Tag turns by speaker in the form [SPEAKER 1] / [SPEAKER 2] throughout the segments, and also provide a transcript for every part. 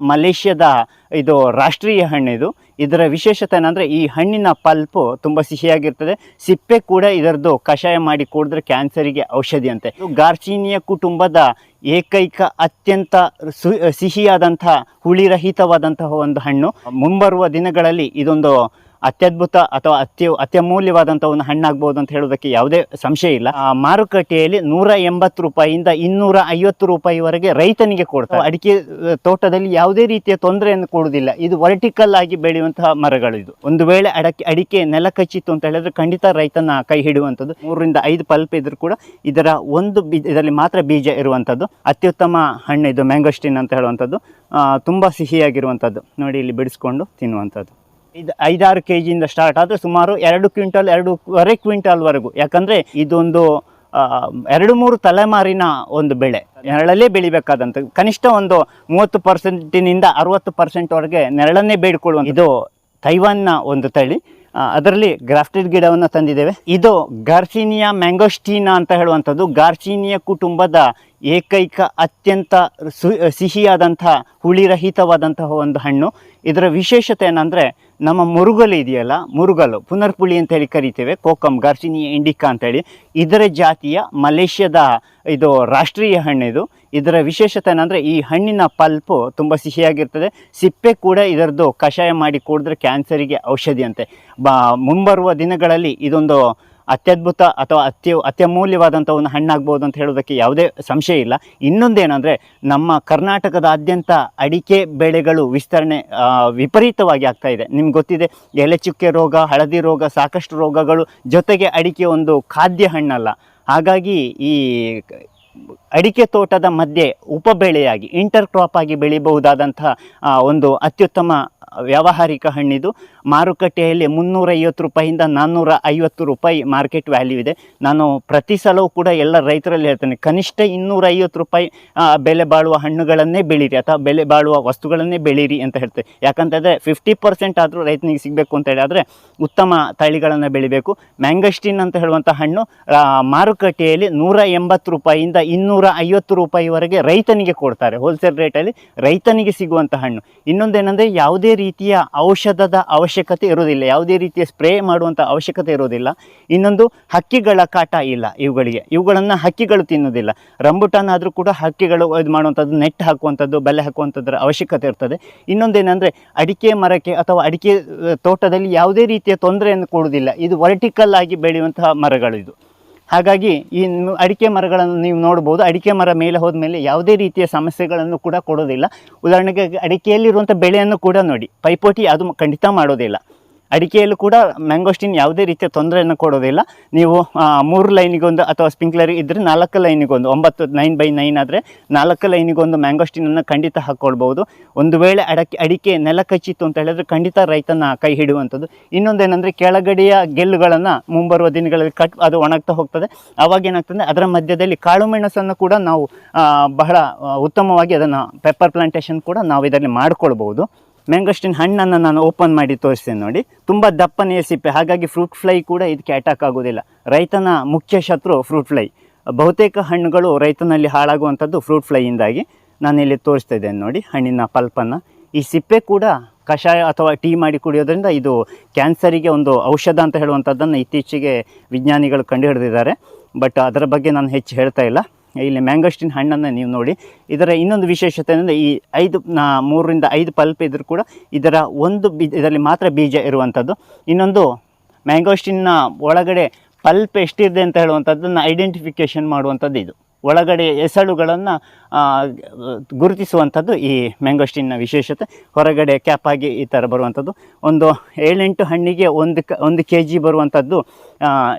[SPEAKER 1] ಮಲೇಷ್ಯಾದ ಇದು ರಾಷ್ಟ್ರೀಯ ಹಣ್ಣಿದು ಇದರ ವಿಶೇಷತೆ ಏನಂದರೆ ಈ ಹಣ್ಣಿನ ಪಲ್ಪು ತುಂಬ ಸಿಹಿಯಾಗಿರ್ತದೆ. ಸಿಪ್ಪೆ ಕೂಡ ಇದರದ್ದು ಕಷಾಯ ಮಾಡಿ ಕುಡಿದ್ರೆ ಕ್ಯಾನ್ಸರಿಗೆ ಔಷಧಿ ಅಂತೆ ಗಾರ್ಚೀನಿಯ ಕುಟುಂಬದ ಏಕೈಕ ಅತ್ಯಂತ ಸು ಸಿಹಿಯಾದಂಥ ಹುಳಿರಹಿತವಾದಂತಹ ಒಂದು ಹಣ್ಣು. ಮುಂಬರುವ ದಿನಗಳಲ್ಲಿ ಇದೊಂದು ಅತ್ಯದ್ಭುತ ಅಥವಾ ಅತ್ಯ ಅತ್ಯಮೂಲ್ಯವಾದಂಥ ಒಂದು ಹಣ್ಣಾಗ್ಬೋದು ಅಂತ ಹೇಳೋದಕ್ಕೆ ಯಾವುದೇ ಸಂಶಯ ಇಲ್ಲ. ಮಾರುಕಟ್ಟೆಯಲ್ಲಿ ನೂರ ಎಂಬತ್ತು ರೂಪಾಯಿಯಿಂದ ಇನ್ನೂರ ಐವತ್ತು ರೂಪಾಯಿವರೆಗೆ ರೈತನಿಗೆ ಕೊಡ್ತಾರೆ. ಅಡಿಕೆ ತೋಟದಲ್ಲಿ ಯಾವುದೇ ರೀತಿಯ ತೊಂದರೆಯನ್ನು ಕೊಡುವುದಿಲ್ಲ. ಇದು ವರ್ಟಿಕಲ್ ಆಗಿ ಬೆಳೆಯುವಂತಹ ಮರಗಳು ಇದು. ಒಂದು ವೇಳೆ ಅಡಕೆ, ಅಡಿಕೆ ನೆಲ ಕಚ್ಚಿತ್ತು ಅಂತ ಹೇಳಿದ್ರೆ ಖಂಡಿತ ರೈತನ ಕೈ ಹಿಡಿಯುವಂಥದ್ದು. ಮೂರರಿಂದ ಐದು ಪಲ್ಪ್ ಇದ್ರೂ ಕೂಡ ಇದರ ಒಂದು ಇದರಲ್ಲಿ ಮಾತ್ರ ಬೀಜ ಇರುವಂಥದ್ದು. ಅತ್ಯುತ್ತಮ ಹಣ್ಣು ಇದು ಮ್ಯಾಂಗೋಸ್ಟಿನ್ ಅಂತ ಹೇಳುವಂಥದ್ದು. ತುಂಬ ಸಿಹಿಯಾಗಿರುವಂಥದ್ದು. ನೋಡಿ, ಇಲ್ಲಿ ಬಿಡಿಸ್ಕೊಂಡು ತಿನ್ನುವಂಥದ್ದು. ಇದು ಐದಾರು ಕೆ ಜಿಯಿಂದ ಸ್ಟಾರ್ಟ್ ಆದರೆ ಸುಮಾರು ಎರಡು ಕ್ವಿಂಟಲ್, ಎರಡೂವರೆ ಕ್ವಿಂಟಲ್ವರೆಗೂ ಯಾಕಂದರೆ ಇದೊಂದು ಎರಡು ಮೂರು ತಲೆಮಾರಿನ ಒಂದು ಬೆಳೆ. ನೆರಳಲ್ಲೇ ಬೆಳಿಬೇಕಾದಂಥ ಕನಿಷ್ಠ ಒಂದು ಮೂವತ್ತು ಪರ್ಸೆಂಟಿನಿಂದ ಅರವತ್ತು ಪರ್ಸೆಂಟ್ವರೆಗೆ ನೆರಳನ್ನೇ ಬೇಡಿಕೊಳ್ಳುವ ಇದು ತೈವಾನ್ನ ಒಂದು ತಳಿ. ಅದರಲ್ಲಿ ಗ್ರಾಫ್ಟೆಡ್ ಗಿಡವನ್ನು ತಂದಿದ್ದೇವೆ. ಇದು ಗಾರ್ಸಿನಿಯಾ ಮ್ಯಾಂಗೋಸ್ಟೀನಾ ಅಂತ ಹೇಳುವಂಥದ್ದು. ಗಾರ್ಸಿನಿಯಾ ಕುಟುಂಬದ ಏಕೈಕ ಅತ್ಯಂತ ಸು ಸಿಹಿಯಾದಂಥ ಹುಳಿರಹಿತವಾದಂತಹ ಒಂದು ಹಣ್ಣು. ಇದರ ವಿಶೇಷತೆ ಏನಂದರೆ, ನಮ್ಮ ಮುರುಗಲು ಇದೆಯಲ್ಲ, ಮುರುಗಲು, ಪುನರ್ಪುಳಿ ಅಂತ ಹೇಳಿ ಕರಿತೇವೆ ಕೋಕಮ್ ಗಾರ್ಸಿನಿಯಾ ಇಂಡಿಕಾ ಅಂತೇಳಿ. ಇದರ ಜಾತಿಯ ಮಲೇಷ್ಯಾದ ಇದು ರಾಷ್ಟ್ರೀಯ ಹಣ್ಣಿದು ಇದರ ವಿಶೇಷತೆ ಏನಂದರೆ, ಈ ಹಣ್ಣಿನ ಪಲ್ಪು ತುಂಬ ಸಿಹಿಯಾಗಿರ್ತದೆ. ಸಿಪ್ಪೆ ಕೂಡ ಇದರದ್ದು ಕಷಾಯ ಮಾಡಿ ಕುಡಿದ್ರೆ ಕ್ಯಾನ್ಸರಿಗೆ ಔಷಧಿಯಂತೆ. ಬಾ, ಮುಂಬರುವ ದಿನಗಳಲ್ಲಿ ಇದೊಂದು ಅತ್ಯದ್ಭುತ ಅಥವಾ ಅತ್ಯ ಅತ್ಯಮೂಲ್ಯವಾದಂಥ ಒಂದು ಹಣ್ಣಾಗ್ಬೋದು ಅಂತ ಹೇಳೋದಕ್ಕೆ ಯಾವುದೇ ಸಂಶಯ ಇಲ್ಲ. ಇನ್ನೊಂದೇನೆಂದರೆ ನಮ್ಮ ಕರ್ನಾಟಕದಾದ್ಯಂತ ಅಡಿಕೆ ಬೆಳೆಗಳು ವಿಸ್ತರಣೆ ವಿಪರೀತವಾಗಿ ಆಗ್ತಾ ಇದೆ. ನಿಮ್ಗೆ ಗೊತ್ತಿದೆ ಎಲೆ ಚುಕ್ಕೆ ರೋಗ, ಹಳದಿ ರೋಗ, ಸಾಕಷ್ಟು ರೋಗಗಳು ಜೊತೆಗೆ ಅಡಿಕೆ ಒಂದು ಖಾದ್ಯ ಹಣ್ಣಲ್ಲ. ಹಾಗಾಗಿ ಈ ಅಡಿಕೆ ತೋಟದ ಮಧ್ಯೆ ಉಪಬೆಳೆಯಾಗಿ ಇಂಟರ್ ಕ್ರಾಪ್ ಆಗಿ ಬೆಳಿಬಹುದಾದಂಥ ಒಂದು ಅತ್ಯುತ್ತಮ ವ್ಯಾವಹಾರಿಕ ಹಣ್ಣಿದು ಮಾರುಕಟ್ಟೆಯಲ್ಲಿ ಮುನ್ನೂರೈವತ್ತು ರೂಪಾಯಿಂದ ನಾನ್ನೂರ ಐವತ್ತು ರೂಪಾಯಿ ಮಾರ್ಕೆಟ್ ವ್ಯಾಲ್ಯೂ ಇದೆ. ನಾನು ಪ್ರತಿ ಸಲವೂ ಕೂಡ ಎಲ್ಲ ರೈತರಲ್ಲಿ ಹೇಳ್ತೇನೆ, ಕನಿಷ್ಠ ಇನ್ನೂರ ಐವತ್ತು ರೂಪಾಯಿ ಬೆಲೆ ಬಾಳುವ ಹಣ್ಣುಗಳನ್ನೇ ಬೆಳೀರಿ ಅಥವಾ ಬೆಲೆ ಬಾಳುವ ವಸ್ತುಗಳನ್ನೇ ಬೆಳೀರಿ ಅಂತ ಹೇಳ್ತೇವೆ ಯಾಕಂತಂದರೆ ಫಿಫ್ಟಿ ಪರ್ಸೆಂಟ್ ಆದರೂ ರೈತನಿಗೆ ಸಿಗಬೇಕು ಅಂತ ಹೇಳಿ ಆದರೆ ಉತ್ತಮ ತಳಿಗಳನ್ನು ಬೆಳಿಬೇಕು. ಮ್ಯಾಂಗಸ್ಟಿನ್ ಅಂತ ಹೇಳುವಂಥ ಹಣ್ಣು ಮಾರುಕಟ್ಟೆಯಲ್ಲಿ ನೂರ ಎಂಬತ್ತು ರೂಪಾಯಿಯಿಂದ ಇನ್ನೂರ ಐವತ್ತು ರೂಪಾಯಿವರೆಗೆ ರೈತನಿಗೆ ಕೊಡ್ತಾರೆ. ಹೋಲ್ಸೇಲ್ ರೇಟಲ್ಲಿ ರೈತನಿಗೆ ಸಿಗುವಂಥ ಹಣ್ಣು. ಇನ್ನೊಂದೇನೆಂದರೆ ಯಾವುದೇ ರೀತಿಯ ಔಷಧದ ಅವಶ್ಯಕತೆ ಇರೋದಿಲ್ಲ ಯಾವುದೇ ರೀತಿಯ ಸ್ಪ್ರೇ ಮಾಡುವಂಥ ಅವಶ್ಯಕತೆ ಇರೋದಿಲ್ಲ ಇನ್ನೊಂದು ಹಕ್ಕಿಗಳ ಕಾಟ ಇಲ್ಲ ಇವುಗಳಿಗೆ. ಇವುಗಳನ್ನು ಹಕ್ಕಿಗಳು ತಿನ್ನೋದಿಲ್ಲ ರಂಬುಟಾನ್ ಆದರೂ ಕೂಡ ಹಕ್ಕಿಗಳು ಇದು ಮಾಡುವಂಥದ್ದು, ನೆಟ್ ಹಾಕುವಂಥದ್ದು, ಬೆಲೆ ಹಾಕುವಂಥದ್ರ ಅವಶ್ಯಕತೆ ಇರ್ತದೆ. ಇನ್ನೊಂದೇನೆಂದರೆ ಅಡಿಕೆ ಮರಕ್ಕೆ ಅಥವಾ ಅಡಿಕೆ ತೋಟದಲ್ಲಿ ಯಾವುದೇ ರೀತಿಯ ತೊಂದರೆಯನ್ನು ಕೊಡುವುದಿಲ್ಲ. ಇದು ವರ್ಟಿಕಲ್ ಆಗಿ ಬೆಳೆಯುವಂತಹ ಮರಗಳು ಇದು ಹಾಗಾಗಿ ಈ ಅಡಿಕೆ ಮರಗಳನ್ನು ನೀವು ನೋಡ್ಬೋದು. ಅಡಿಕೆ ಮರ ಮೇಲೆ ಹೋದ ಮೇಲೆ ಯಾವುದೇ ರೀತಿಯ ಸಮಸ್ಯೆಗಳನ್ನು ಕೂಡ ಕೊಡೋದಿಲ್ಲ. ಉದಾಹರಣೆಗೆ ಅಡಿಕೆಯಲ್ಲಿರುವಂಥ ಬೆಳೆಯನ್ನು ಕೂಡ ನೋಡಿ. ಪೈಪೋಟಿ ಅದು ಖಂಡಿತ ಮಾಡೋದಿಲ್ಲ. ಅಡಿಕೆಯಲ್ಲೂ ಕೂಡ ಮ್ಯಾಂಗೋಸ್ಟಿನ್ ಯಾವುದೇ ರೀತಿಯ ತೊಂದರೆಯನ್ನು ಕೊಡೋದಿಲ್ಲ. ನೀವು ಮೂರು ಲೈನಿಗೊಂದು ಅಥವಾ ಸ್ಪಿಂಕ್ಲರ್ ಇದ್ದರೆ ನಾಲ್ಕು ಲೈನಿಗೊಂದು, ಒಂಬತ್ತು ನೈನ್ ಬೈ ನೈನ್ ಆದರೆ ನಾಲ್ಕು ಲೈನಿಗೊಂದು ಮ್ಯಾಂಗೋಸ್ಟಿನನ್ನು ಖಂಡಿತ ಹಾಕ್ಕೊಳ್ಬೋದು ಒಂದು ವೇಳೆ ಅಡಕೆ, ಅಡಿಕೆ ನೆಲ ಕಚ್ಚಿತ್ತು ಅಂತ ಹೇಳಿದ್ರೆ ಖಂಡಿತ ರೈತನ ಕೈ ಹಿಡಿಯುವಂಥದ್ದು. ಇನ್ನೊಂದೇನೆಂದರೆ ಕೆಳಗಡೆಯ ಗೆಲ್ಲುಗಳನ್ನು ಮುಂಬರುವ ದಿನಗಳಲ್ಲಿ ಕಟ್, ಅದು ಒಣಗ್ತಾ ಹೋಗ್ತದೆ. ಅವಾಗ ಏನಾಗ್ತದೆ, ಅದರ ಮಧ್ಯದಲ್ಲಿ ಕಾಳು ಮೆಣಸನ್ನು ಕೂಡ ನಾವು ಬಹಳ ಉತ್ತಮವಾಗಿ ಅದನ್ನು ಪೆಪ್ಪರ್ ಪ್ಲಾಂಟೇಶನ್ ಕೂಡ ನಾವು ಇದರಲ್ಲಿ ಮಾಡ್ಕೊಳ್ಬೋದು ಮ್ಯಾಂಗೋಸ್ಟಿನ್ ಹಣ್ಣನ್ನು ನಾನು ಓಪನ್ ಮಾಡಿ ತೋರಿಸ್ತೇನೆ ನೋಡಿ. ತುಂಬ ದಪ್ಪನೆಯ ಸಿಪ್ಪೆ ಹಾಗಾಗಿ ಫ್ರೂಟ್ ಫ್ಲೈ ಕೂಡ ಇದಕ್ಕೆ ಅಟ್ಯಾಕ್ ಆಗೋದಿಲ್ಲ. ರೈತನ ಮುಖ್ಯ ಶತ್ರು ಫ್ರೂಟ್ ಫ್ಲೈ ಬಹುತೇಕ ಹಣ್ಣುಗಳು ರೈತನಲ್ಲಿ ಹಾಳಾಗುವಂಥದ್ದು ಫ್ರೂಟ್ ಫ್ಲೈಯಿಂದಾಗಿ ಇಲ್ಲಿ ತೋರಿಸ್ತಾ ಇದ್ದೇನೆ ನೋಡಿ, ಹಣ್ಣಿನ ಪಲ್ಪನ್ನು. ಈ ಸಿಪ್ಪೆ ಕೂಡ ಕಷಾಯ ಅಥವಾ ಟೀ ಮಾಡಿ ಕುಡಿಯೋದ್ರಿಂದ ಇದು ಕ್ಯಾನ್ಸರಿಗೆ ಒಂದು ಔಷಧ ಅಂತ ಹೇಳುವಂಥದ್ದನ್ನು ಇತ್ತೀಚೆಗೆ ವಿಜ್ಞಾನಿಗಳು ಕಂಡುಹಿಡಿದಿದ್ದಾರೆ. ಬಟ್ ಅದರ ಬಗ್ಗೆ ನಾನು ಹೆಚ್ಚು ಹೇಳ್ತಾ ಇಲ್ಲ. ಇಲ್ಲಿ ಮ್ಯಾಂಗೋಸ್ಟಿನ್ ಹಣ್ಣನ್ನು ನೀವು ನೋಡಿ. ಇದರ ಇನ್ನೊಂದು ವಿಶೇಷತೆ ಅಂದರೆ ಈ ಐದು ಮೂರರಿಂದ ಐದು ಪಲ್ಪ್ ಇದ್ರೂ ಕೂಡ ಇದರ ಒಂದು ಬೀಜ ಇದರಲ್ಲಿ ಮಾತ್ರ ಬೀಜ ಇರುವಂಥದ್ದು. ಇನ್ನೊಂದು ಮ್ಯಾಂಗೋಸ್ಟಿನ್ನ ಒಳಗಡೆ ಪಲ್ಪ್ ಎಷ್ಟಿದೆ ಅಂತ ಹೇಳುವಂಥದ್ದನ್ನು ಐಡೆಂಟಿಫಿಕೇಷನ್ ಮಾಡುವಂಥದ್ದು ಇದು. ಒಳಗಡೆ ಎಸಳುಗಳನ್ನು ಗುರುತಿಸುವಂಥದ್ದು ಈ ಮ್ಯಾಂಗೋಸ್ಟಿನ್ನ ವಿಶೇಷತೆ. ಹೊರಗಡೆ ಕ್ಯಾಪ್ ಆಗಿ ಈ ಥರ ಬರುವಂಥದ್ದು. ಒಂದು ಏಳೆಂಟು ಹಣ್ಣಿಗೆ ಒಂದು ಕ, ಒಂದು ಕೆ ಜಿ ಬರುವಂಥದ್ದು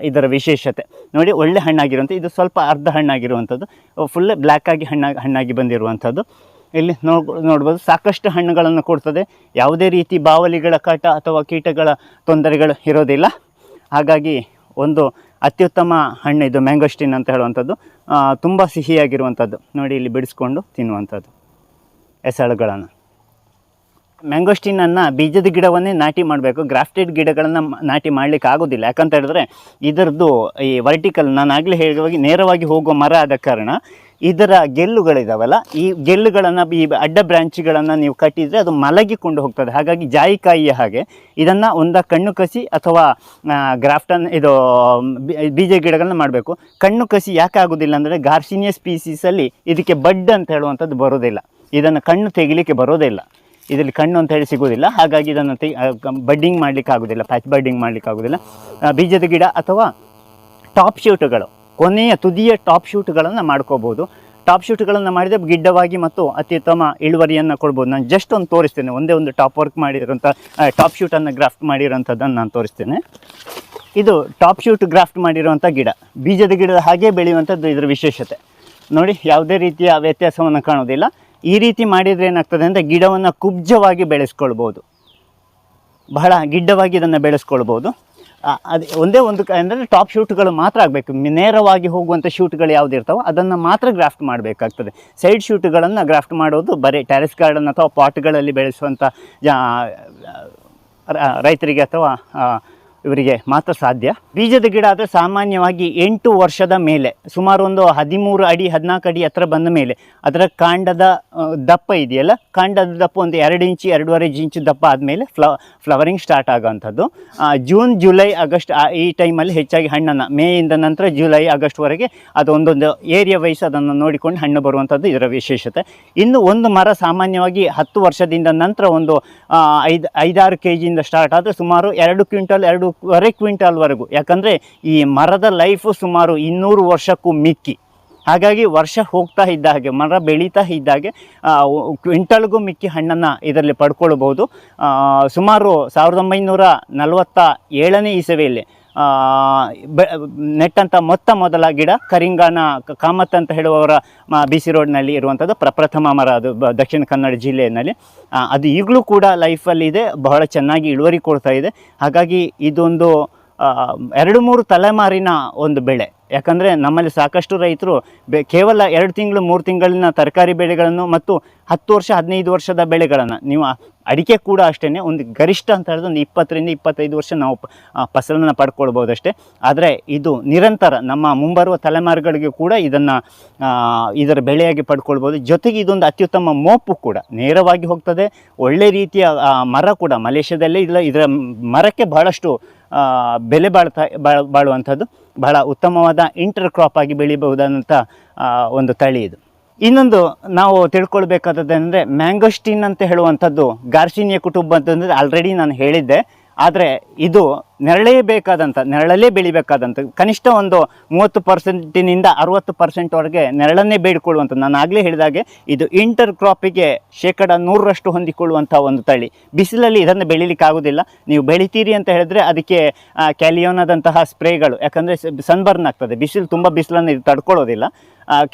[SPEAKER 1] ಇದರ ವಿಶೇಷತೆ. ನೋಡಿ, ಒಳ್ಳೆ ಹಣ್ಣಾಗಿರುವಂಥ, ಇದು ಸ್ವಲ್ಪ ಅರ್ಧ ಹಣ್ಣಾಗಿರುವಂಥದ್ದು. ಫುಲ್ ಬ್ಲ್ಯಾಕ್ ಆಗಿ ಹಣ್ಣಾಗಿ ಹಣ್ಣಾಗಿ ಬಂದಿರುವಂಥದ್ದು. ಇಲ್ಲಿ ನೋಡ್, ನೋಡ್ಬೋದು, ಸಾಕಷ್ಟು ಹಣ್ಣುಗಳನ್ನು ಕೊಡ್ತದೆ. ಯಾವುದೇ ರೀತಿ ಬಾವಲಿಗಳ ಕಾಟ ಅಥವಾ ಕೀಟಗಳ ತೊಂದರೆಗಳು ಇರೋದಿಲ್ಲ. ಹಾಗಾಗಿ ಒಂದು ಅತ್ಯುತ್ತಮ ಹಣ್ಣು ಇದು ಮ್ಯಾಂಗೋಸ್ಟಿನ್ ಅಂತ ಹೇಳುವಂಥದ್ದು. ತುಂಬ ಸಿಹಿಯಾಗಿರುವಂಥದ್ದು. ನೋಡಿ, ಇಲ್ಲಿ ಬಿಡಿಸ್ಕೊಂಡು ತಿನ್ನುವಂಥದ್ದು. ಎಸಳುಗಳನ್ನು ಮ್ಯಾಂಗೋಸ್ಟಿನನ್ನು ಬೀಜದ ಗಿಡವನ್ನೇ ನಾಟಿ ಮಾಡಬೇಕು. ಗ್ರಾಫ್ಟೆಡ್ ಗಿಡಗಳನ್ನು ನಾಟಿ ಮಾಡಲಿಕ್ಕೆ ಆಗೋದಿಲ್ಲ. ಯಾಕಂತ ಹೇಳಿದ್ರೆ, ಇದರದ್ದು ಈ ವರ್ಟಿಕಲ್ ನಾನು ಆಗಲೇ ಹೇಳುವಾಗಿ, ನೇರವಾಗಿ ಹೋಗುವ ಮರ ಆದ ಕಾರಣ ಇದರ ಗೆಲ್ಲುಗಳಿದಾವಲ್ಲ, ಈ ಗೆಲ್ಲುಗಳನ್ನು ಈ ಅಡ್ಡ ಬ್ರಾಂಚ್ಗಳನ್ನು ನೀವು ಕಟ್ಟಿದರೆ ಅದು ಮಲಗಿಕೊಂಡು ಹೋಗ್ತದೆ. ಹಾಗಾಗಿ ಜಾಯಿಕಾಯಿಯ ಹಾಗೆ ಇದನ್ನು ಒಂದ ಕಣ್ಣು ಕಸಿ ಅಥವಾ ಗ್ರಾಫ್ಟನ್ ಇದು ಬೀಜ ಗಿಡಗಳನ್ನ ಮಾಡಬೇಕು. ಕಣ್ಣು ಕಸಿ ಯಾಕೆ ಆಗೋದಿಲ್ಲ ಅಂದರೆ ಗಾರ್ಸಿನಿಯ ಸ್ಪೀಸೀಸಲ್ಲಿ ಇದಕ್ಕೆ ಬಡ್ ಅಂತ ಹೇಳುವಂಥದ್ದು ಬರೋದಿಲ್ಲ. ಇದನ್ನು ಕಣ್ಣು ತೆಗಿಲಿಕ್ಕೆ ಬರೋದಿಲ್ಲ. ಇದರಲ್ಲಿ ಕಣ್ಣು ಅಂತ ಹೇಳಿ ಸಿಗೋದಿಲ್ಲ. ಹಾಗಾಗಿ ಇದನ್ನು ತೆ ಬಡ್ಡಿಂಗ್ ಮಾಡಲಿಕ್ಕೆ ಆಗೋದಿಲ್ಲ ಪ್ಯಾಚ್ ಬಡ್ಡಿಂಗ್ ಮಾಡಲಿಕ್ಕೆ ಆಗೋದಿಲ್ಲ ಬೀಜದ ಗಿಡ ಅಥವಾ ಟಾಪ್ ಶೂಟ್ಗಳು. ಕೊನೆಯ ತುದಿಯ ಟಾಪ್ ಶೂಟ್ಗಳನ್ನು ಮಾಡ್ಕೋಬೋದು. ಟಾಪ್ ಶೂಟ್ಗಳನ್ನು ಮಾಡಿದರೆ ಗಿಡ್ಡವಾಗಿ ಮತ್ತು ಅತ್ಯುತ್ತಮ ಇಳುವರಿಯನ್ನು ಕೊಡ್ಬೋದು. ನಾನು ಜಸ್ಟ್ ಒಂದು ತೋರಿಸ್ತೇನೆ. ಒಂದೇ ಒಂದು ಟಾಪ್ ವರ್ಕ್ ಮಾಡಿರೋಂಥ ಟಾಪ್ ಶೂಟನ್ನು ಗ್ರಾಫ್ಟ್ ಮಾಡಿರೋಂಥದ್ದನ್ನು ನಾನು ತೋರಿಸ್ತೇನೆ. ಇದು ಟಾಪ್ ಶೂಟ್ ಗ್ರಾಫ್ಟ್ ಮಾಡಿರುವಂಥ ಗಿಡ. ಬೀಜದ ಗಿಡದ ಹಾಗೆ ಬೆಳೆಯುವಂಥದ್ದು ಇದರ ವಿಶೇಷತೆ. ನೋಡಿ, ಯಾವುದೇ ರೀತಿಯ ವ್ಯತ್ಯಾಸವನ್ನು ಕಾಣೋದಿಲ್ಲ. ಈ ರೀತಿ ಮಾಡಿದರೆ ಏನಾಗ್ತದೆ ಅಂದರೆ ಗಿಡವನ್ನು ಕುಬ್ಜವಾಗಿ ಬೆಳೆಸ್ಕೊಳ್ಬೋದು. ಬಹಳ ಗಿಡ್ಡವಾಗಿ ಇದನ್ನು ಬೆಳೆಸ್ಕೊಳ್ಬೋದು. ಅದು ಒಂದೇ ಒಂದು ಅಂದರೆ ಟಾಪ್ ಶೂಟ್ಗಳು ಮಾತ್ರ ಆಗಬೇಕು. ನೇರವಾಗಿ ಹೋಗುವಂಥ ಶೂಟ್ಗಳು ಯಾವ್ದು ಇರ್ತಾವೋ ಅದನ್ನು ಮಾತ್ರ ಗ್ರಾಫ್ಟ್ ಮಾಡಬೇಕಾಗ್ತದೆ. ಸೈಡ್ ಶೂಟ್ಗಳನ್ನು ಗ್ರಾಫ್ಟ್ ಮಾಡೋದು ಬರೀ ಟೆರೆಸ್ ಗಾರ್ಡನ್ ಅಥವಾ ಪಾಟ್ಗಳಲ್ಲಿ ಬೆಳೆಸುವಂಥ ರೈತರಿಗೆ ಅಥವಾ ಇವರಿಗೆ ಮಾತ್ರ ಸಾಧ್ಯ. ಬೀಜದ ಗಿಡ ಆದರೆ ಸಾಮಾನ್ಯವಾಗಿ ಎಂಟು ವರ್ಷದ ಮೇಲೆ, ಸುಮಾರು ಒಂದು ಹದಿಮೂರು ಅಡಿ, ಹದಿನಾಲ್ಕು ಅಡಿ ಹತ್ರ ಬಂದ ಮೇಲೆ, ಅದರ ಕಾಂಡದ ದಪ್ಪ ಇದೆಯಲ್ಲ? ಕಾಂಡದ ದಪ್ಪ ಒಂದು ಎರಡು ಇಂಚು, ಎರಡೂವರೆ ಇಂಚು ದಪ್ಪ ಆದಮೇಲೆ ಫ್ಲ ಫ್ಲವರಿಂಗ್ ಸ್ಟಾರ್ಟ್ ಆಗೋವಂಥದ್ದು. ಜೂನ್, ಜುಲೈ, ಆಗಸ್ಟ್ ಈ ಟೈಮಲ್ಲಿ ಹೆಚ್ಚಾಗಿ ಹಣ್ಣನ್ನು, ಮೇಯಿಂದ ನಂತರ ಜುಲೈ ಆಗಸ್ಟ್ವರೆಗೆ ಅದು ಒಂದೊಂದು ಏರಿಯಾ ವೈಸ್ ಅದನ್ನು ನೋಡಿಕೊಂಡು ಹಣ್ಣು ಬರುವಂಥದ್ದು ಇದರ ವಿಶೇಷತೆ. ಇನ್ನು ಒಂದು ಮರ ಸಾಮಾನ್ಯವಾಗಿ ಹತ್ತು ವರ್ಷದಿಂದ ನಂತರ ಒಂದು ಐದು, ಐದಾರು ಕೆ ಜಿಯಿಂದ ಸ್ಟಾರ್ಟ್ ಆದರೆ ಸುಮಾರು ಎರಡು ಕ್ವಿಂಟಲ್ ಎರಡೂವರೆ ಕ್ವಿಂಟಾಲ್ವರೆಗೂ ಯಾಕಂದರೆ ಈ ಮರದ ಲೈಫು ಸುಮಾರು ಇನ್ನೂರು ವರ್ಷಕ್ಕೂ ಮಿಕ್ಕಿ. ಹಾಗಾಗಿ ವರ್ಷ ಹೋಗ್ತಾ ಇದ್ದ ಹಾಗೆ, ಮರ ಬೆಳೀತಾ ಇದ್ದ ಹಾಗೆ ಕ್ವಿಂಟಲ್ಗೂ ಮಿಕ್ಕಿ ಹಣ್ಣನ್ನು ಇದರಲ್ಲಿ ಪಡ್ಕೊಳ್ಬೋದು ಸುಮಾರು ಸಾವಿರದ ಒಂಬೈನೂರ ನಲವತ್ತ ಏಳನೇ ಇಸವಿಯಲ್ಲಿ ನೆಟ್ಟಂಥ ಮೊತ್ತ ಮೊದಲ ಗಿಡ ಕರಿಂಗಾನ ಕಾಮತ್ ಅಂತ ಹೇಳುವವರ ಬಿ ಸಿ ರೋಡ್ನಲ್ಲಿ ಇರುವಂಥದ್ದು ಪ್ರಪ್ರಥಮ ಮರ ಅದು ದಕ್ಷಿಣ ಕನ್ನಡ ಜಿಲ್ಲೆಯಲ್ಲಿ. ಅದು ಈಗಲೂ ಕೂಡ ಲೈಫಲ್ಲಿ ಇದೆ, ಬಹಳ ಚೆನ್ನಾಗಿ ಇಳುವರಿ ಕೊಡ್ತಾ ಇದೆ. ಹಾಗಾಗಿ ಇದೊಂದು ಎರಡು ಮೂರು ತಲೆಮಾರಿನ ಒಂದು ಬೆಳೆ. ಯಾಕಂದರೆ ನಮ್ಮಲ್ಲಿ ಸಾಕಷ್ಟು ರೈತರು ಬೆ, ಕೇವಲ ಎರಡು ತಿಂಗಳು, ಮೂರು ತಿಂಗಳಿನ ತರಕಾರಿ ಬೆಳೆಗಳನ್ನು ಮತ್ತು ಹತ್ತು ವರ್ಷ, ಹದಿನೈದು ವರ್ಷದ ಬೆಳೆಗಳನ್ನು ನೀವು ಅಡಿಕೆ ಕೂಡ ಅಷ್ಟೇ ಒಂದು ಗರಿಷ್ಠ ಅಂತ ಹೇಳಿದ್ರೆ ಒಂದು ಇಪ್ಪತ್ತರಿಂದ ಇಪ್ಪತ್ತೈದು ವರ್ಷ ನಾವು ಫಸಲನ್ನು ಪಡ್ಕೊಳ್ಬೋದು ಅಷ್ಟೇ. ಆದರೆ ಇದು ನಿರಂತರ ನಮ್ಮ ಮುಂಬರುವ ತಲೆಮಾರುಗಳಿಗೆ ಕೂಡ ಇದನ್ನು ಇದರ ಬೆಳೆಯಾಗಿ ಪಡ್ಕೊಳ್ಬೋದು. ಜೊತೆಗೆ ಇದೊಂದು ಅತ್ಯುತ್ತಮ ಮೋಪು ಕೂಡ. ನೇರವಾಗಿ ಹೋಗ್ತದೆ, ಒಳ್ಳೆ ರೀತಿಯ ಮರ ಕೂಡ. ಮಲೇಷ್ಯಾದಲ್ಲೇ ಇಲ್ಲ, ಇದರ ಮರಕ್ಕೆ ಬಹಳಷ್ಟು ಬೆಲೆ ಬಾಳ್ತಾ, ಬಾಳ್, ಬಾಳುವಂಥದ್ದು. ಬಹಳ ಉತ್ತಮವಾದ ಇಂಟರ್ ಕ್ರಾಪ್ ಆಗಿ ಬೆಳಿಬಹುದಾದಂಥ ಒಂದು ತಳಿ ಇದು. ಇನ್ನೊಂದು ನಾವು ತಿಳ್ಕೊಳ್ಬೇಕಾದದ್ದು ಮ್ಯಾಂಗೋಸ್ಟಿನ್ ಅಂತ ಹೇಳುವಂಥದ್ದು ಗಾರ್ಸಿನಿಯ ಕುಟುಂಬ ಅಂತಂದರೆ ಆಲ್ರೆಡಿ ನಾನು ಹೇಳಿದ್ದೆ. ಆದರೆ ಇದು ನೆರಳೇಬೇಕಾದಂಥ ನೆರಳಲ್ಲೇ ಬೆಳಿಬೇಕಾದಂಥ ಕನಿಷ್ಠ ಒಂದು ಮೂವತ್ತು ಪರ್ಸೆಂಟಿನಿಂದ ಅರುವತ್ತು ಪರ್ಸೆಂಟ್ವರೆಗೆ ನೆರಳನ್ನೇ ಬೇಡಿಕೊಳ್ಳುವಂಥದ್ದು ನಾನು ಆಗಲೇ ಹೇಳಿದಾಗೆ ಇದು ಇಂಟರ್ ಕ್ರಾಪಿಗೆ ಶೇಕಡ ನೂರರಷ್ಟು ಹೊಂದಿಕೊಳ್ಳುವಂಥ ಒಂದು ತಳಿ. ಬಿಸಿಲಲ್ಲಿ ಇದನ್ನು ಬೆಳಿಲಿಕ್ಕೆ ಆಗೋದಿಲ್ಲ ನೀವು ಬೆಳಿತೀರಿ ಅಂತ ಹೇಳಿದ್ರೆ ಅದಕ್ಕೆ ಕ್ಯಾಲಿಯೋನದಂತಹ ಸ್ಪ್ರೇಗಳು, ಯಾಕಂದರೆ ಸನ್ಬರ್ನ್ ಆಗ್ತದೆ. ಬಿಸಿಲು ತುಂಬ ಬಿಸಿಲನ್ನು ಇದು ತಡ್ಕೊಳ್ಳೋದಿಲ್ಲ.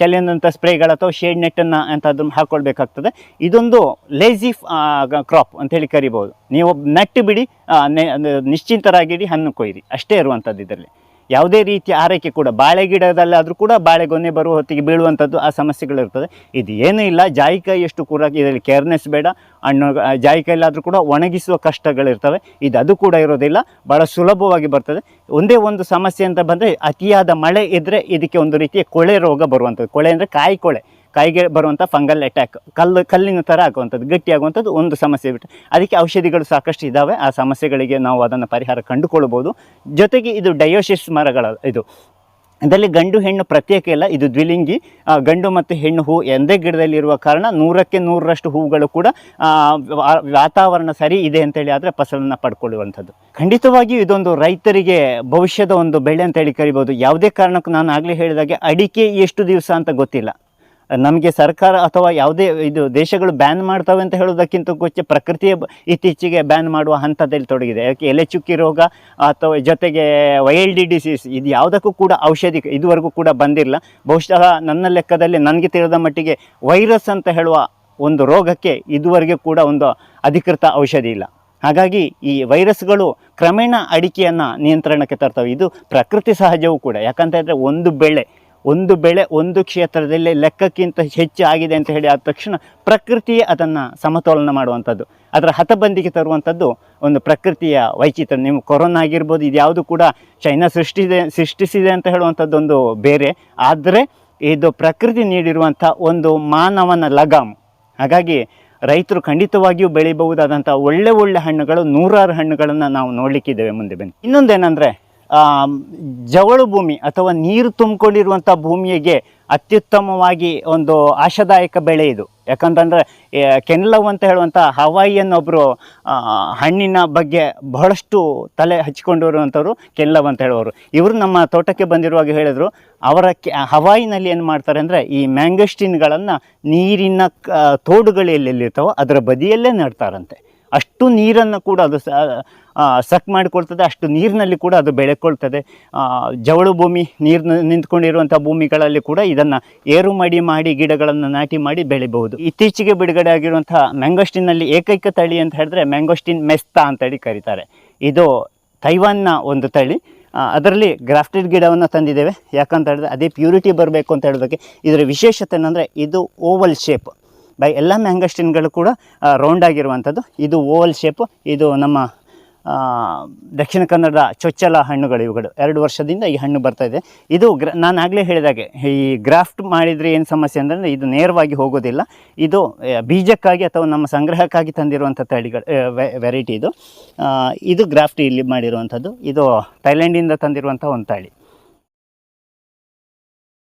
[SPEAKER 1] ಕೆಲವೊಂದಂಥ ಸ್ಪ್ರೇಗಳು ಅಥವಾ ಶೇಡ್ ನೆಟ್ಟನ್ನು ಅಂಥದ್ದು ಹಾಕ್ಕೊಳ್ಬೇಕಾಗ್ತದೆ ಇದೊಂದು ಲೇಜಿ ಕ್ರಾಪ್ ಅಂತೇಳಿ ಕರಿಬೋದು. ನೀವು ನೆಟ್ಟು ಬಿಡಿ ನಿಶ್ಚಿಂತರಾಗಿಡಿ ಹಣ್ಣು ಕೊಯ್ಯಿರಿ. ಅಷ್ಟೇ ಇರುವಂಥದ್ದು ಇದರಲ್ಲಿ ಯಾವುದೇ ರೀತಿಯ ಆರೈಕೆ ಕೂಡ ಬಾಳೆ ಗಿಡದಲ್ಲಾದರೂ ಕೂಡ ಬಾಳೆಗೊನೆ ಬರುವ ಹೊತ್ತಿಗೆ ಬೀಳುವಂಥದ್ದು ಆ ಸಮಸ್ಯೆಗಳಿರ್ತದೆ. ಇದು ಏನೂ ಇಲ್ಲ ಜಾಯಿಕಾಯಿಯಷ್ಟು ಕೂಡ ಇದರಲ್ಲಿ ಕೇರ್ನೆಸ್ ಬೇಡ ಹಣ್ಣು ಆ, ಜಾಯಿಕಾಯಿಲಾದರೂ ಕೂಡ ಒಣಗಿಸುವ ಕಷ್ಟಗಳಿರ್ತವೆ. ಇದು ಅದು ಕೂಡ ಇರೋದಿಲ್ಲ ಭಾಳ ಸುಲಭವಾಗಿ ಬರ್ತದೆ. ಒಂದೇ ಒಂದು ಸಮಸ್ಯೆ ಅಂತ ಬಂದರೆ ಅತಿಯಾದ ಮಳೆ ಇದ್ದರೆ ಇದಕ್ಕೆ ಒಂದು ರೀತಿಯ ಕೊಳೆ ರೋಗ ಬರುವಂಥದ್ದು. ಕೊಳೆ ಅಂದರೆ ಕಾಯಿ ಕೊಳೆ. ಕಾಯಿಗೆ ಬರುವಂಥ ಫಂಗಲ್ ಅಟ್ಯಾಕ್ ಕಲ್ಲು, ಕಲ್ಲಿನ ಥರ ಆಗುವಂಥದ್ದು, ಗಟ್ಟಿಯಾಗುವಂಥದ್ದು ಒಂದು ಸಮಸ್ಯೆ ಬಿಟ್ಟು. ಅದಕ್ಕೆ ಔಷಧಿಗಳು ಸಾಕಷ್ಟು ಇದ್ದಾವೆ ಆ ಸಮಸ್ಯೆಗಳಿಗೆ ನಾವು ಅದನ್ನು ಪರಿಹಾರ ಕಂಡುಕೊಳ್ಬೋದು ಜೊತೆಗೆ ಇದು ಡಯೋಸಿಸ್ ಮರಗಳ, ಇದು ಇದರಲ್ಲಿ ಗಂಡು, ಹೆಣ್ಣು ಪ್ರತ್ಯೇಕ ಇಲ್ಲ. ಇದು ದ್ವಿಲಿಂಗಿ ಗಂಡು ಮತ್ತು ಹೆಣ್ಣು ಹೂ ಎಂದೇ ಗಿಡದಲ್ಲಿರುವ ಕಾರಣ ನೂರಕ್ಕೆ ನೂರರಷ್ಟು ಹೂಗಳು ಕೂಡ ವಾತಾವರಣ ಸರಿ ಇದೆ ಅಂತೇಳಿ ಆದರೆ ಫಸಲನ್ನು ಪಡ್ಕೊಳ್ಳುವಂಥದ್ದು. ಖಂಡಿತವಾಗಿಯೂ ಇದೊಂದು ರೈತರಿಗೆ ಭವಿಷ್ಯದ ಒಂದು ಬೆಳೆ ಅಂತೇಳಿ ಕರಿಬೋದು. ಯಾವುದೇ ಕಾರಣಕ್ಕೂ ನಾನು ಆಗಲೇ ಹೇಳಿದಾಗೆ ಅಡಿಕೆ ಎಷ್ಟು ದಿವಸ ಅಂತ ಗೊತ್ತಿಲ್ಲ. ನಮಗೆ ಸರ್ಕಾರ ಅಥವಾ ಯಾವುದೇ ಇದು ದೇಶಗಳು ಬ್ಯಾನ್ ಮಾಡ್ತವೆ ಅಂತ ಹೇಳೋದಕ್ಕಿಂತ ಮುಂಚೆ ಪ್ರಕೃತಿಯ ಇತ್ತೀಚೆಗೆ ಬ್ಯಾನ್ ಮಾಡುವ ಹಂತದಲ್ಲಿ ತೊಡಗಿದೆ. ಯಾಕೆ ಎಲೆ ಚುಕ್ಕಿ ರೋಗ ಅಥವಾ ಜೊತೆಗೆ ವೈಲ್ಡ್ ಡಿಸೀಸ್ ಇದು ಯಾವುದಕ್ಕೂ ಕೂಡ ಔಷಧಿ ಇದುವರೆಗೂ ಕೂಡ ಬಂದಿಲ್ಲ. ಬಹುಶಃ ನನ್ನ ಲೆಕ್ಕದಲ್ಲಿ ನನಗೆ ತಿಳಿದ ಮಟ್ಟಿಗೆ ವೈರಸ್ ಅಂತ ಹೇಳುವ ಒಂದು ರೋಗಕ್ಕೆ ಇದುವರೆಗೆ ಕೂಡ ಒಂದು ಅಧಿಕೃತ ಔಷಧಿ ಇಲ್ಲ. ಹಾಗಾಗಿ ಈ ವೈರಸ್ಗಳು ಕ್ರಮೇಣ ಅಡಿಕೆಯನ್ನು ನಿಯಂತ್ರಣಕ್ಕೆ ತರ್ತವೆ. ಇದು ಪ್ರಕೃತಿ ಸಹಜವೂ ಕೂಡ. ಯಾಕಂತ ಹೇಳಿದ್ರೆ ಒಂದು ಬೆಳೆ ಒಂದು ಬೆಳೆ ಒಂದು ಕ್ಷೇತ್ರದಲ್ಲಿ ಲೆಕ್ಕಕ್ಕಿಂತ ಹೆಚ್ಚು ಆಗಿದೆ ಅಂತ ಹೇಳಿ ಆದ ತಕ್ಷಣ ಪ್ರಕೃತಿಯೇ ಅದನ್ನು ಸಮತೋಲನ ಮಾಡುವಂಥದ್ದು. ಅದರ ಹತಬಂದಿಗೆ ತರುವಂಥದ್ದು ಒಂದು ಪ್ರಕೃತಿಯ ವೈಚಿತ್ರ. ನೀವು ಕೊರೋನಾ ಆಗಿರ್ಬೋದು, ಇದು ಯಾವುದು ಕೂಡ ಚೈನಾ ಸೃಷ್ಟಿಸಿದೆ ಸೃಷ್ಟಿಸಿದೆ ಅಂತ ಹೇಳುವಂಥದ್ದೊಂದು ಬೇರೆ. ಆದರೆ ಇದು ಪ್ರಕೃತಿ ನೀಡಿರುವಂಥ ಒಂದು ಮಾನವನ ಲಗಾಮ್. ಹಾಗಾಗಿ ರೈತರು ಖಂಡಿತವಾಗಿಯೂ ಬೆಳಿಬಹುದಾದಂಥ ಒಳ್ಳೆ ಒಳ್ಳೆ ಹಣ್ಣುಗಳು ನೂರಾರು ಹಣ್ಣುಗಳನ್ನು ನಾವು ನೋಡಲಿಕ್ಕಿದ್ದೇವೆ ಮುಂದೆ ಬನ್ನಿ. ಇನ್ನೊಂದೇನೆಂದರೆ ಜವಳು ಭೂಮಿ ಅಥವಾ ನೀರು ತುಂಬಿಕೊಂಡಿರುವಂಥ ಭೂಮಿಗೆ ಅತ್ಯುತ್ತಮವಾಗಿ ಒಂದು ಆಶಾದಾಯಕ ಬೆಳೆ ಇದು. ಯಾಕಂತಂದರೆ ಕೆನ್ಲವ್ ಅಂತ ಹೇಳುವಂಥ ಹವಾಯಿಯನ್ ಒಬ್ಬರು ಹಣ್ಣಿನ ಬಗ್ಗೆ ಬಹಳಷ್ಟು ತಲೆ ಹಚ್ಕೊಂಡಿರುವಂಥವ್ರು ಕೆನ್ಲವ್ ಅಂತ ಹೇಳುವರು ಇವರು ನಮ್ಮ ತೋಟಕ್ಕೆ ಬಂದಿರುವಾಗ ಹೇಳಿದರು, ಅವರ ಕೆ, ಹವಾಯಿನಲ್ಲಿ ಏನು ಮಾಡ್ತಾರೆ ಅಂದರೆ, ಈ ಮ್ಯಾಂಗಸ್ಟಿನ್ಗಳನ್ನು ನೀರಿನ, ಕ ತೋಡುಗಳು ಎಲ್ಲೆಲ್ಲಿರ್ತಾವೋ ಅದರ ಬದಿಯಲ್ಲೇ ನೆಡ್ತಾರಂತೆ. ಅಷ್ಟು ನೀರನ್ನು ಕೂಡ ಅದು ಸಕ್ ಮಾಡಿಕೊಳ್ತದೆ, ಅಷ್ಟು ನೀರಿನಲ್ಲಿ ಕೂಡ ಅದು ಬೆಳೆಕೊಳ್ತದೆ. ಜವಳು ಭೂಮಿ ನೀರು ನಿಂತ್ಕೊಂಡಿರುವಂಥ ಭೂಮಿಗಳಲ್ಲಿ ಕೂಡ ಇದನ್ನು ಏರು ಮಡಿ ಮಾಡಿ ಗಿಡಗಳನ್ನು ನಾಟಿ ಮಾಡಿ ಬೆಳಿಬಹುದು. ಇತ್ತೀಚೆಗೆ ಬಿಡುಗಡೆ ಆಗಿರುವಂಥ ಮ್ಯಾಂಗೋಸ್ಟಿನಲ್ಲಿ ಏಕೈಕ ತಳಿ ಅಂತ ಹೇಳಿದ್ರೆ ಮ್ಯಾಂಗೋಸ್ಟಿನ್ ಮೆಸ್ತಾ ಅಂತೇಳಿ ಕರೀತಾರೆ. ಇದು ತೈವಾನ್ನ ಒಂದು ತಳಿ. ಅದರಲ್ಲಿ ಗ್ರಾಫ್ಟೆಡ್ ಗಿಡವನ್ನು ತಂದಿದ್ದೇವೆ. ಯಾಕಂತ ಹೇಳಿದ್ರೆ ಅದೇ ಪ್ಯೂರಿಟಿ ಬರಬೇಕು ಅಂತ ಹೇಳೋದಕ್ಕೆ ಇದರ ವಿಶೇಷತೆ ಏನಂದರೆ ಇದು ಓವಲ್ ಶೇಪ್. ಬೈ ಎಲ್ಲ ಮ್ಯಾಂಗಸ್ಟಿನ್ಗಳು ಕೂಡ ರೌಂಡ್ ಆಗಿರುವಂಥದ್ದು. ಇದು ಓವಲ್ ಶೇಪು ಇದು ನಮ್ಮ ದಕ್ಷಿಣ ಕನ್ನಡ ಚೊಚ್ಚಲ ಹಣ್ಣುಗಳು ಇವುಗಳು. ಎರಡು ವರ್ಷದಿಂದ ಈ ಹಣ್ಣು ಬರ್ತಾ ಇದೆ. ಇದು ಗ್ರ, ನಾನು ಆಗಲೇ ಹೇಳಿದಾಗೆ ಈ ಗ್ರಾಫ್ಟ್ ಮಾಡಿದರೆ ಏನು ಸಮಸ್ಯೆ ಅಂದರೆ ಇದು ನೇರವಾಗಿ ಹೋಗೋದಿಲ್ಲ. ಇದು ಬೀಜಕ್ಕಾಗಿ ಅಥವಾ ನಮ್ಮ ಸಂಗ್ರಹಕ್ಕಾಗಿ ತಂದಿರುವಂಥ ತಳಿಗಳು ವೆರೈಟಿ ಇದು. ಇದು ಗ್ರಾಫ್ಟ್ ಇಲ್ಲಿ ಮಾಡಿರುವಂಥದ್ದು. ಇದು ಥೈಲ್ಯಾಂಡಿಂದ ತಂದಿರುವಂಥ ಒಂದು ತಳಿ.